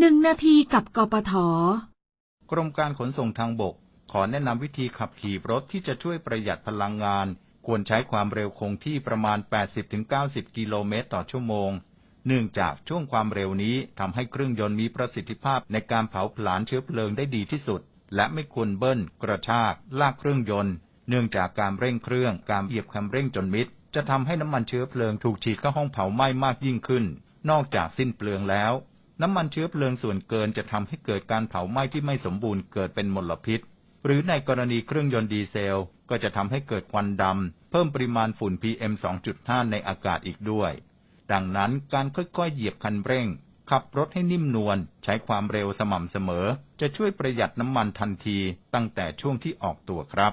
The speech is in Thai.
หนึ่งนาทีกับกปท กรมการขนส่งทางบก ขอแนะนำวิธีขับขี่รถที่จะช่วยประหยัดพลังงาน ควรใช้ความเร็วคงที่ประมาณ 80-90 กิโลเมตรต่อชั่วโมง เนื่องจากช่วงความเร็วนี้ทำให้เครื่องยนต์มีประสิทธิภาพในการเผาผลาญเชื้อเพลิงได้ดีที่สุด และไม่ควรเบิ้ล กระชาก ลากเครื่องยนต์ เนื่องจากการเร่งเครื่องการเหยียบคันเร่งจนมิดจะทำให้น้ำมันเชื้อเพลิงถูกฉีดเข้าห้องเผาไหม้มากยิ่งขึ้น นอกจากสิ้นเปลืองแล้ว น้ำมันเชื้อเพลิงส่วนเกินจะทำให้เกิดการเผาไหม้ที่ไม่สมบูรณ์เกิดเป็นมลพิษ หรือในกรณีเครื่องยนต์ดีเซล ก็จะทำให้เกิดควันดำ เพิ่มปริมาณฝุ่น PM 2.5 ในอากาศอีกด้วย ดังนั้นการค่อยๆ เหยียบคันเร่ง ขับรถให้นิ่มนวล ใช้ความเร็วสม่ำเสมอ จะช่วยประหยัดน้ำมันทันทีตั้งแต่ช่วงที่ออกตัวครับ